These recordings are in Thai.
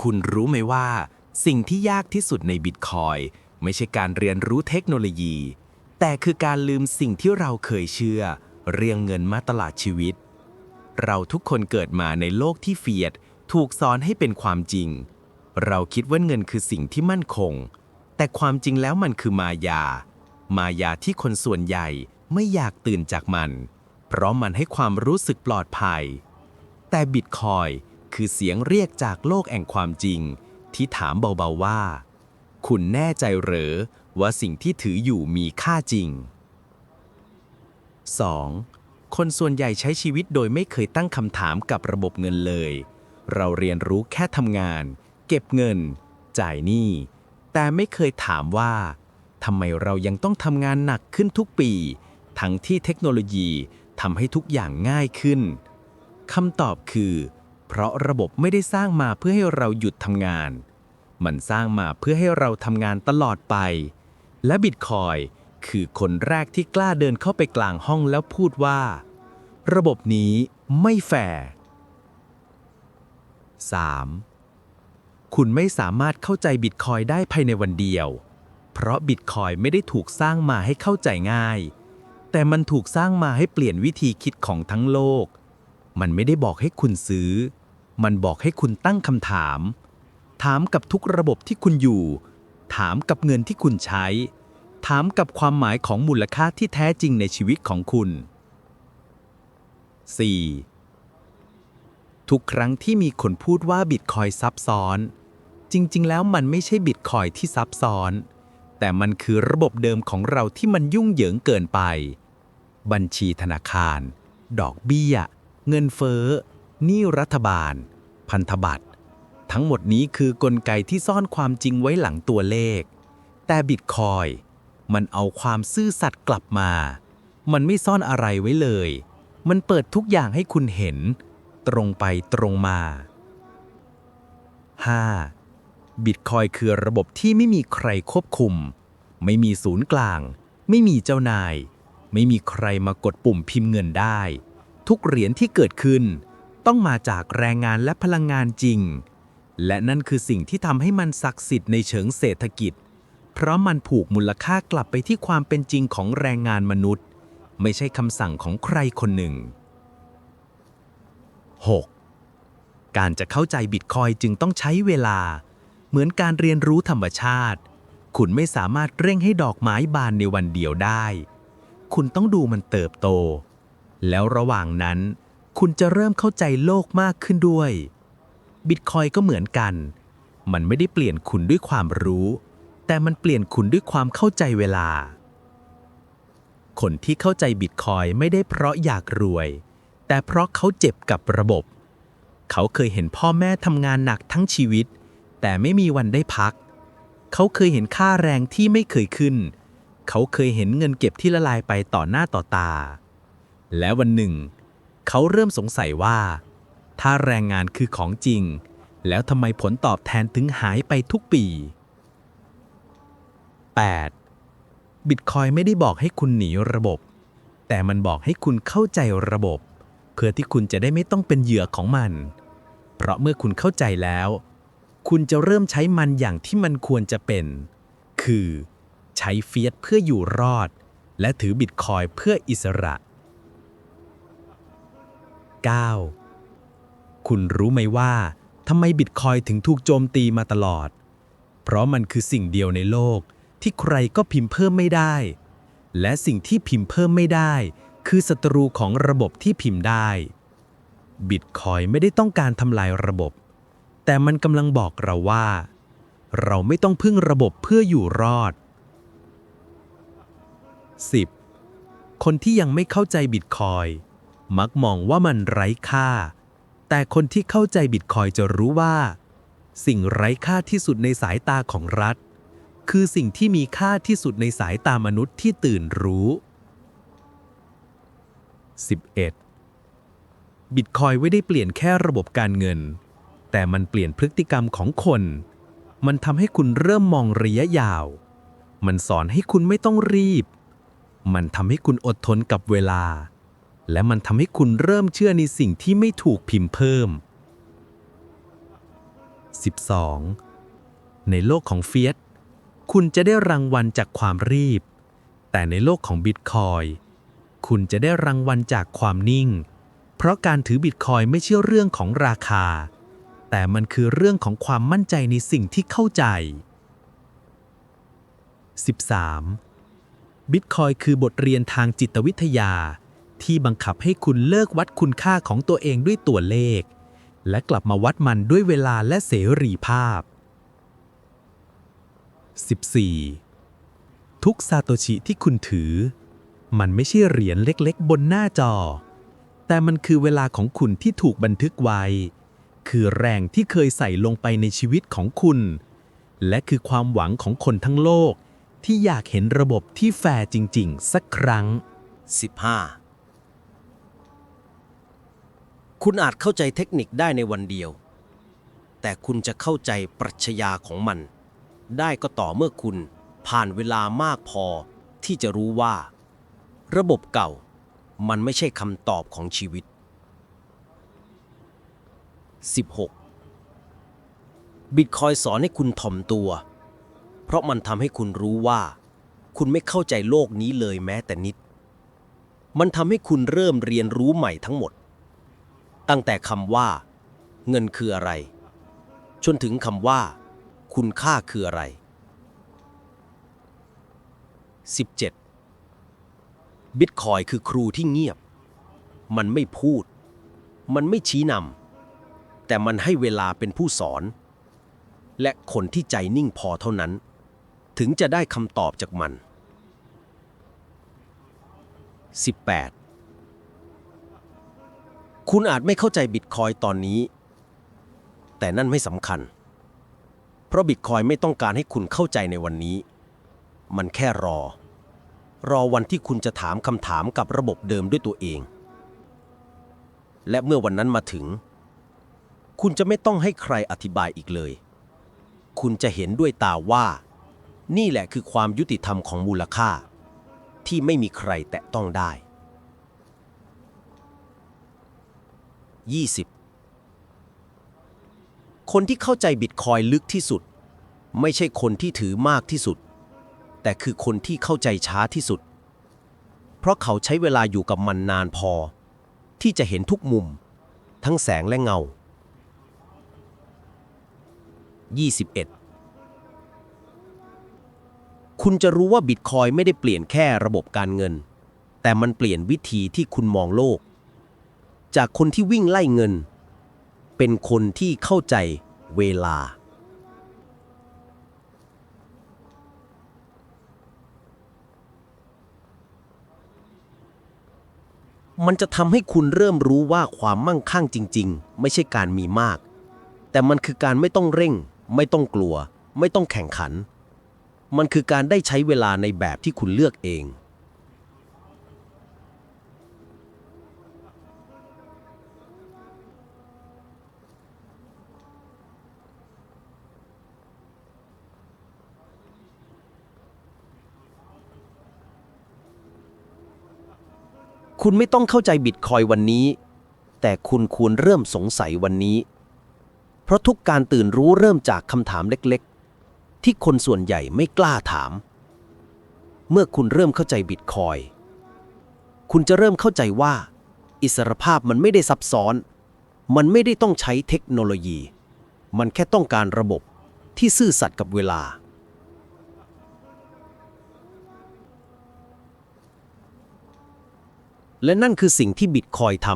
คุณรู้ไหมว่า สิ่งที่ยากที่สุดในบิตคอยไม่ใช่การเรียนรู้เทคโนโลยี แต่คือการลืมสิ่งที่เราเคยเชื่อ เรียงเงินมาตลาดชีวิต เราทุกคนเกิดมาในโลกที่เฟียด ถูกสอนให้เป็นความจริง เราคิดว่าเงินคือสิ่งที่มั่นคง แต่ความจริงแล้วมันคือมายา มายาที่คนส่วนใหญ่ไม่อยากตื่นจากมัน เพราะมันให้ความรู้สึกปลอดภัย แต่บิตคอย คือเสียงเรียกจากโลกแห่งความจริง ที่ถามเบาๆว่า คุณแน่ใจเหรอว่าสิ่งที่ถืออยู่มีค่าจริง 2. คนส่วนใหญ่ใช้ชีวิตโดยไม่เคยตั้งคำถามกับระบบเงินเลย เราเรียนรู้แค่ทำงาน เก็บเงิน จ่ายหนี้ แต่ไม่เคยถามว่าทำไมเรายังต้องทำงานหนักขึ้นทุกปี ทั้งที่เทคโนโลยีทำให้ทุกอย่างง่ายขึ้นคำตอบคือ เพราะระบบไม่ได้สร้างมาเพื่อให้เราหยุดทำงาน มันสร้างมาเพื่อให้เราทำงานตลอดไป และบิตคอยคือคนแรกที่กล้าเดินเข้าไปกลางห้องแล้วพูดว่า ระบบนี้ไม่แฟร์ 3. คุณไม่สามารถเข้าใจบิตคอยได้ภายในวันเดียว เพราะบิตคอยไม่ได้ถูกสร้างมาให้เข้าใจง่าย แต่มันถูกสร้างมาให้เปลี่ยนวิธีคิดของทั้งโลก มันไม่ได้บอกให้คุณซื้อ มันบอกให้คุณตั้งคำถาม ถามกับทุกระบบที่คุณอยู่ ถามกับเงินที่คุณใช้ ถามกับความหมายของมูลค่าที่แท้จริงในชีวิตของคุณ 4. ทุกครั้งที่มีคนพูดว่าบิตคอยซับซ้อน จริง ๆ แล้วมันไม่ใช่บิตคอยที่ซับซ้อน แต่มันคือระบบเดิมของเราที่มันยุ่งเหยิงเกินไป บัญชีธนาคาร ดอกเบี้ย เงินเฟ้อ หนี้รัฐบาล พันธบัตร ทั้งหมดนี้คือกลไกที่ซ่อนความจริงไว้หลังตัวเลข แต่บิตคอยมันเอาความซื่อสัตย์กลับมา มันไม่ซ่อนอะไรไว้เลย มันเปิดทุกอย่างให้คุณเห็น ตรงไปตรงมา 5. บิตคอยคือระบบที่ไม่มีใครควบคุม ไม่มีศูนย์กลาง ไม่มีเจ้านาย ไม่มีใครมากดปุ่มพิมพ์เงินได้ ทุกเหรียญที่เกิดขึ้น ต้องมาจากแรงงานและพลังงานจริง และนั่นคือสิ่งที่ทำให้มันศักดิ์สิทธิ์ในเชิงเศรษฐกิจ เพราะมันผูกมูลค่ากลับไปที่ความเป็นจริงของแรงงานมนุษย์ ไม่ใช่คำสั่งของใครคนหนึ่ง 6. การจะเข้าใจบิตคอยจึงต้องใช้เวลา เหมือนการเรียนรู้ธรรมชาติ คุณไม่สามารถเร่งให้ดอกไม้บานในวันเดียวได้ คุณต้องดูมันเติบโต แล้วระหว่างนั้น คุณจะเริ่มเข้าใจโลกมากขึ้นด้วย บิตคอยก็เหมือนกัน มันไม่ได้เปลี่ยนคุณด้วยความรู้ แต่มันเปลี่ยนคุณด้วยความเข้าใจเวลา คนที่เข้าใจบิตคอยไม่ได้เพราะอยากรวย แต่เพราะเขาเจ็บกับระบบ เขาเคยเห็นพ่อแม่ทำงานหนักทั้งชีวิต แต่ไม่มีวันได้พัก เขาเคยเห็นค่าแรงที่ไม่เคยขึ้น เขาเคยเห็นเงินเก็บที่ละลายไปต่อหน้าต่อตา และวันหนึ่งเขาเริ่มสงสัยว่า ถ้าแรงงานคือของจริง แล้วทำไมผลตอบแทนถึงหายไปทุกปี 8. บิตคอยไม่ได้บอกให้คุณหนีระบบ แต่มันบอกให้คุณเข้าใจระบบ เพื่อที่คุณจะได้ไม่ต้องเป็นเหยื่อของมัน เพราะเมื่อคุณเข้าใจแล้ว คุณจะเริ่มใช้มันอย่างที่มันควรจะเป็น คือ ใช้เฟียสเพื่ออยู่รอด และถือบิตคอยเพื่ออิสระ 9. คุณรู้ไหมว่าทำไมบิตคอยถึงถูกโจมตีมาตลอด เพราะมันคือสิ่งเดียวในโลกที่ใครก็พิมพ์เพิ่มไม่ได้ และสิ่งที่พิมพ์เพิ่มไม่ได้ คือศัตรูของระบบที่พิมพ์ได้บิตคอยไม่ได้ต้องการทำลายระบบ แต่มันกำลังบอกเราว่า เราไม่ต้องพึ่งระบบเพื่ออยู่รอด 10. คนที่ยังไม่เข้าใจบิตคอย มักมองว่ามันไร้ค่า แต่คนที่เข้าใจบิตคอยจะรู้ว่า สิ่งไร้ค่าที่สุดในสายตาของรัฐ คือสิ่งที่มีค่าที่สุดในสายตามนุษย์ที่ตื่นรู้ 11. บิตคอยไม่ได้เปลี่ยนแค่ระบบการเงิน แต่มันเปลี่ยนพฤติกรรมของคน มันทำให้คุณเริ่มมองระยะยาว มันสอนให้คุณไม่ต้องรีบ มันทำให้คุณอดทนกับเวลา และมันทำให้คุณเริ่มเชื่อในสิ่งที่ไม่ถูกพิมพ์เพิ่ม 12. ในโลกของเฟียสคุณจะได้รางวัลจากความรีบ แต่ในโลกของบิตคอยคุณจะได้รางวัลจากความนิ่ง เพราะการถือบิตคอยไม่ใช่เรื่องของราคา แต่มันคือเรื่องของความมั่นใจในสิ่งที่เข้าใจ 13. บิตคอยคือบทเรียนทางจิตวิทยา ที่บังคับให้คุณเลิกวัดคุณค่าของตัวเองด้วยตัวเลข และกลับมาวัดมันด้วยเวลาและเสรีภาพ 14. ทุกซาโตชิที่คุณถือ มันไม่ใช่เหรียญเล็กๆ บนหน้าจอ แต่มันคือเวลาของคุณที่ถูกบันทึกไว้ คือแรงที่เคยใส่ลงไปในชีวิตของคุณ และคือความหวังของคนทั้งโลก ที่อยากเห็นระบบที่แฟร์จริง ๆ สักครั้ง 15 คุณอาจเข้าใจเทคนิคได้ในวันเดียว แต่คุณจะเข้าใจปรัชญาของมัน ได้ก็ต่อเมื่อคุณผ่านเวลามากพอที่จะรู้ว่า ระบบเก่ามันไม่ใช่คำตอบของชีวิต 16. บิตคอยสอนให้คุณถ่อมตัว เพราะมันทำให้คุณรู้ว่า คุณไม่เข้าใจโลกนี้เลยแม้แต่นิด มันทำให้คุณเริ่มเรียนรู้ใหม่ทั้งหมด ตั้งแต่คำว่า เงินคืออะไร จนถึงคำว่า คุณค่าคืออะไร 17. บิตคอยคือครูที่เงียบ มันไม่พูด มันไม่ชี้นำแต่มันให้เวลาเป็นผู้สอน และคนที่ใจนิ่งพอเท่านั้น ถึงจะได้คำตอบจากมัน 18. คุณอาจไม่เข้าใจบิตคอยตอนนี้ แต่นั่นไม่สำคัญ เพราะบิตคอยไม่ต้องการให้คุณเข้าใจในวันนี้ มันแค่รอ รอวันที่คุณจะถามคำถามกับระบบเดิมด้วยตัวเอง และเมื่อวันนั้นมาถึง คุณจะไม่ต้องให้ใครอธิบายอีกเลย คุณจะเห็นด้วยตาว่า นี่แหละคือความยุติธรรมของมูลค่า ที่ไม่มีใครแตะต้องได้ 20 คนที่เข้าใจบิตคอยลึกที่สุด ไม่ใช่คนที่ถือมากที่สุด แต่คือคนที่เข้าใจช้าที่สุด เพราะเขาใช้เวลาอยู่กับมันนานพอ ที่จะเห็นทุกมุม ทั้งแสงและเงา 21 คุณจะรู้ว่าบิตคอยไม่ได้เปลี่ยนแค่ระบบการเงิน แต่มันเปลี่ยนวิธีที่คุณมองโลก จากคนที่วิ่งไล่เงิน เป็นคนที่เข้าใจเวลา มันจะทำให้คุณเริ่มรู้ว่าความมั่งคั่งจริง ๆ ไม่ใช่การมีมาก แต่มันคือการไม่ต้องเร่ง ไม่ต้องกลัว ไม่ต้องแข่งขัน มันคือการได้ใช้เวลาในแบบที่คุณเลือกเอง คุณไม่ต้องเข้าใจบิตคอยวันนี้ แต่คุณควรเริ่มสงสัยวันนี้ เพราะทุกการตื่นรู้เริ่มจากคำถามเล็กๆ ที่คนส่วนใหญ่ไม่กล้าถาม เมื่อคุณเริ่มเข้าใจบิตคอยคุณจะเริ่มเข้าใจว่า อิสรภาพมันไม่ได้ซับซ้อน มันไม่ได้ต้องใช้เทคโนโลยี มันแค่ต้องการระบบที่ซื่อสัตย์กับเวลา และนั่นคือสิ่งที่บิตคอยท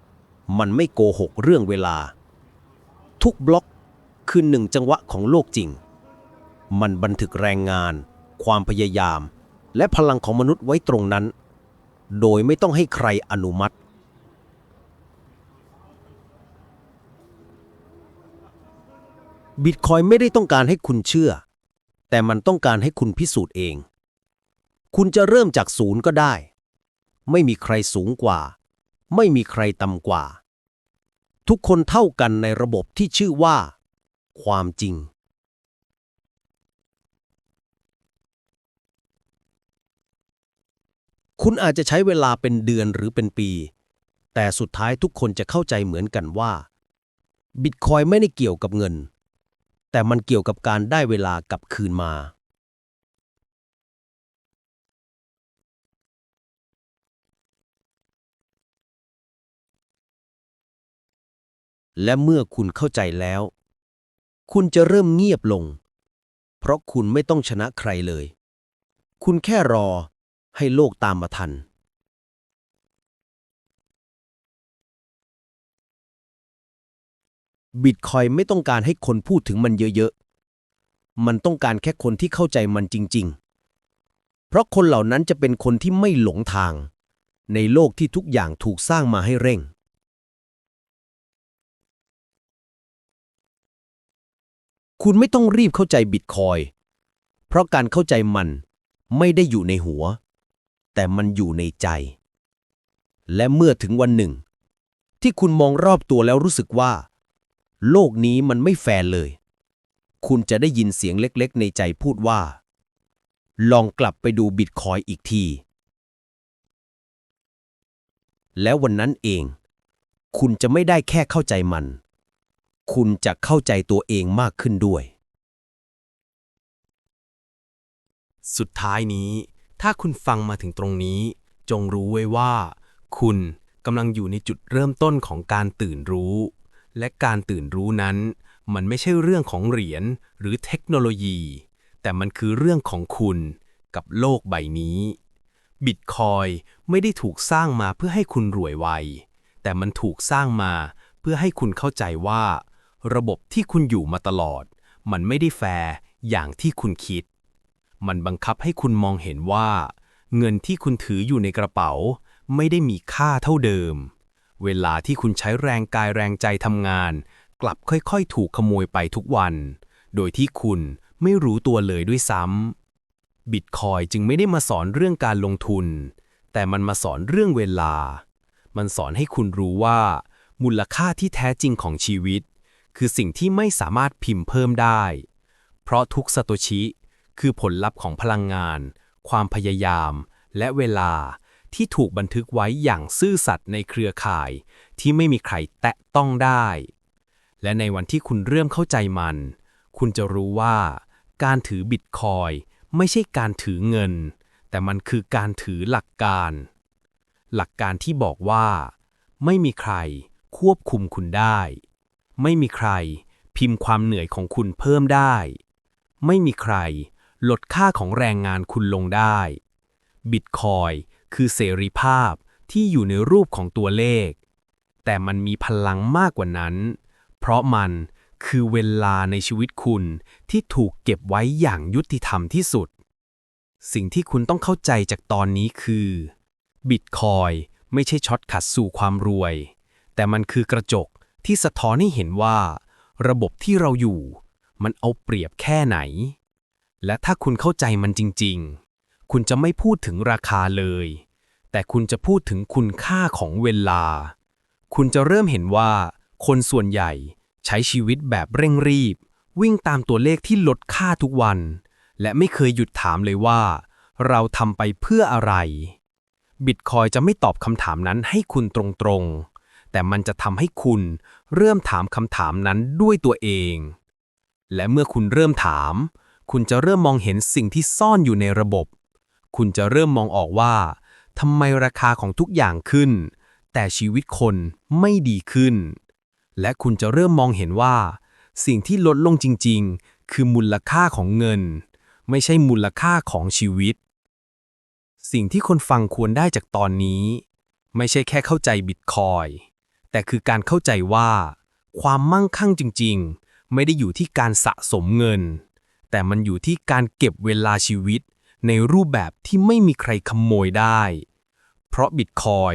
ำมันไม่โกหกเรื่องเวลา ทุกบล็อกคือหนึ่งจังหวะของโลกจริง มันบันทึกแรงงาน ความพยายาม และพลังของมนุษย์ไว้ตรงนั้น โดยไม่ต้องให้ใครอนุมัติ บิตคอยไม่ได้ต้องการให้คุณเชื่อ แต่มันต้องการให้คุณพิสูจน์เอง คุณจะเริ่มจากศูนย์ก็ได้ ไม่มีใครสูงกว่า ไม่มีใครต่ำกว่า ทุกคนเท่ากันในระบบที่ชื่อว่า ความจริง คุณอาจจะใช้เวลาเป็นเดือนหรือเป็นปี แต่สุดท้ายทุกคนจะเข้าใจเหมือนกันว่าบิตคอยไม่ได้เกี่ยวกับเงิน แต่มันเกี่ยวกับการได้เวลากลับคืนมา และเมื่อคุณเข้าใจแล้ว คุณจะเริ่มเงียบลง เพราะคุณไม่ต้องชนะใครเลย คุณแค่รอให้โลกตามมาทัน บิตคอยไม่ต้องการให้คนพูดถึงมันเยอะๆ มันต้องการแค่คนที่เข้าใจมันจริง ๆ เพราะคนเหล่านั้นจะเป็นคนที่ไม่หลงทาง ในโลกที่ทุกอย่างถูกสร้างมาให้เร่ง คุณไม่ต้องรีบเข้าใจบิตคอย เพราะการเข้าใจมันไม่ได้อยู่ในหัว แต่มันอยู่ในใจ และเมื่อถึงวันหนึ่ง ที่คุณมองรอบตัวแล้วรู้สึกว่า โลกนี้มันไม่แฟร์เลย คุณจะได้ยินเสียงเล็กๆ ในใจพูดว่า ลองกลับไปดูบิตคอยอีกที แล้ววันนั้นเอง คุณจะไม่ได้แค่เข้าใจมัน คุณจะเข้าใจตัวเองมากขึ้นด้วย สุดท้ายนี้ ถ้าคุณฟังมาถึงตรงนี้ จงรู้ไว้ว่า คุณกำลังอยู่ในจุดเริ่มต้นของการตื่นรู้ และการตื่นรู้นั้น มันไม่ใช่เรื่องของเหรียญหรือเทคโนโลยี แต่มันคือเรื่องของคุณกับโลกใบนี้ บิตคอยไม่ได้ถูกสร้างมาเพื่อให้คุณรวยไว แต่มันถูกสร้างมาเพื่อให้คุณเข้าใจว่า ระบบที่คุณอยู่มาตลอด มันไม่ได้แฟร์อย่างที่คุณคิด มันบังคับให้คุณมองเห็นว่า เงินที่คุณถืออยู่ในกระเป๋า ไม่ได้มีค่าเท่าเดิม เวลาที่คุณใช้แรงกายแรงใจทำงาน กลับค่อยๆ ถูกขโมยไปทุกวัน โดยที่คุณไม่รู้ตัวเลยด้วยซ้ำบิตคอยจึงไม่ได้มาสอนเรื่องการลงทุน แต่มันมาสอนเรื่องเวลา มันสอนให้คุณรู้ว่า มูลค่าที่แท้จริงของชีวิต คือสิ่งที่ไม่สามารถพิมพ์เพิ่มได้ เพราะทุกสโตชิ คือผลลัพธ์ของพลังงาน ความพยายาม และเวลาที่ถูกบันทึกไว้อย่างซื่อสัตย์ในเครือข่าย ที่ไม่มีใครแตะต้องได้ และในวันที่คุณเริ่มเข้าใจมัน คุณจะรู้ว่า การถือบิตคอยไม่ใช่การถือเงิน แต่มันคือการถือหลักการ หลักการที่บอกว่า ไม่มีใครควบคุมคุณได้ ไม่มีใคร พิมพ์ความเหนื่อยของคุณเพิ่มได้ ไม่มีใคร ลดค่าของแรงงานคุณลงได้บิตคอยคือเสรีภาพที่อยู่ในรูปของตัวเลข แต่มันมีพลังมากกว่านั้น เพราะมันคือเวลาในชีวิตคุณที่ถูกเก็บไว้อย่างยุติธรรมที่สุด สิ่งที่คุณต้องเข้าใจจากตอนนี้คือบิตคอยไม่ใช่ช็อตขัดสู่ความรวย แต่มันคือกระจก ที่สะท้อนให้เห็นว่า ระบบที่เราอยู่ มันเอาเปรียบแค่ไหน และถ้าคุณเข้าใจมันจริง ๆ คุณจะไม่พูดถึงราคาเลย แต่คุณจะพูดถึงคุณค่าของเวลา คุณจะเริ่มเห็นว่า คนส่วนใหญ่ใช้ชีวิตแบบเร่งรีบ วิ่งตามตัวเลขที่ลดค่าทุกวัน และไม่เคยหยุดถามเลยว่า เราทำไปเพื่ออะไรบิตคอยจะไม่ตอบคำถามนั้นให้คุณตรงๆ แต่มันจะทำให้คุณเริ่มถามคำถามนั้นด้วยตัวเอง และเมื่อคุณเริ่มถาม คุณจะเริ่มมองเห็นสิ่งที่ซ่อนอยู่ในระบบ คุณจะเริ่มมองออกว่าทำไมราคาของทุกอย่างขึ้น แต่ชีวิตคนไม่ดีขึ้น และคุณจะเริ่มมองเห็นว่า สิ่งที่ลดลงจริง ๆ คือมูลค่าของเงิน ไม่ใช่มูลค่าของชีวิต สิ่งที่คนฟังควรได้จากตอนนี้ ไม่ใช่แค่เข้าใจบิตคอยน์ แต่คือการเข้าใจว่า ความมั่งคั่งจริง ๆ ไม่ได้อยู่ที่การสะสมเงิน แต่มันอยู่ที่การเก็บเวลาชีวิต ในรูปแบบที่ไม่มีใครขโมยได้ เพราะบิตคอย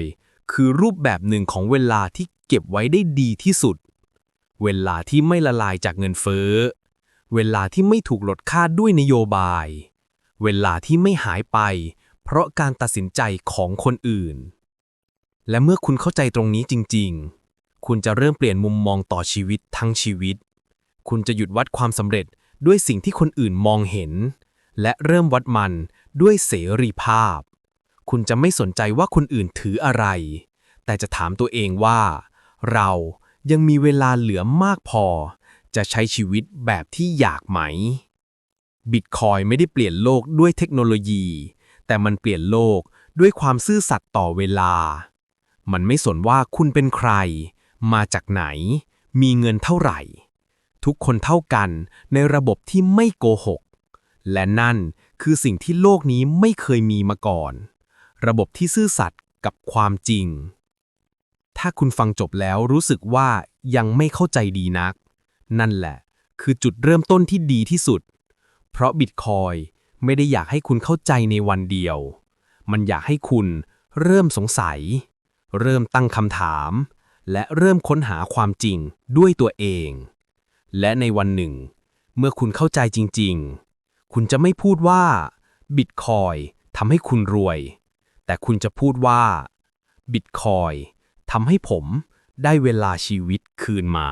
คือรูปแบบหนึ่งของเวลาที่เก็บไว้ได้ดีที่สุด เวลาที่ไม่ละลายจากเงินเฟ้อ เวลาที่ไม่ถูกลดค่าด้วยนโยบาย เวลาที่ไม่หายไป เพราะการตัดสินใจของคนอื่น และเมื่อคุณเข้าใจตรงนี้จริง ๆ คุณจะเริ่มเปลี่ยนมุมมองต่อชีวิตทั้งชีวิต คุณจะหยุดวัดความสำเร็จด้วยสิ่งที่คนอื่นมองเห็น และเริ่มวัดมันด้วยเสรีภาพ คุณจะไม่สนใจว่าคนอื่นถืออะไร แต่จะถามตัวเองว่า เรายังมีเวลาเหลือมากพอ จะใช้ชีวิตแบบที่อยากไหมบิตคอยไม่ได้เปลี่ยนโลกด้วยเทคโนโลยี แต่มันเปลี่ยนโลกด้วยความซื่อสัตย์ต่อเวลา มันไม่สนว่าคุณเป็นใคร มาจากไหน มีเงินเท่าไหร่ ทุกคนเท่ากันในระบบที่ไม่โกหก และนั่นคือสิ่งที่โลกนี้ไม่เคยมีมาก่อน ระบบที่ซื่อสัตย์กับความจริง ถ้าคุณฟังจบแล้วรู้สึกว่ายังไม่เข้าใจดีนัก นั่นแหละ คือจุดเริ่มต้นที่ดีที่สุด เพราะบิตคอยไม่ได้อยากให้คุณเข้าใจในวันเดียว มันอยากให้คุณเริ่มสงสัย เริ่มตั้งคำถาม และเริ่มค้นหาความจริงด้วยตัวเอง และในวันหนึ่ง เมื่อคุณเข้าใจจริง ๆ คุณจะไม่พูดว่าบิตคอยทำให้คุณรวย แต่คุณจะพูดว่าบิตคอยทำให้ผมได้เวลาชีวิตคืนมา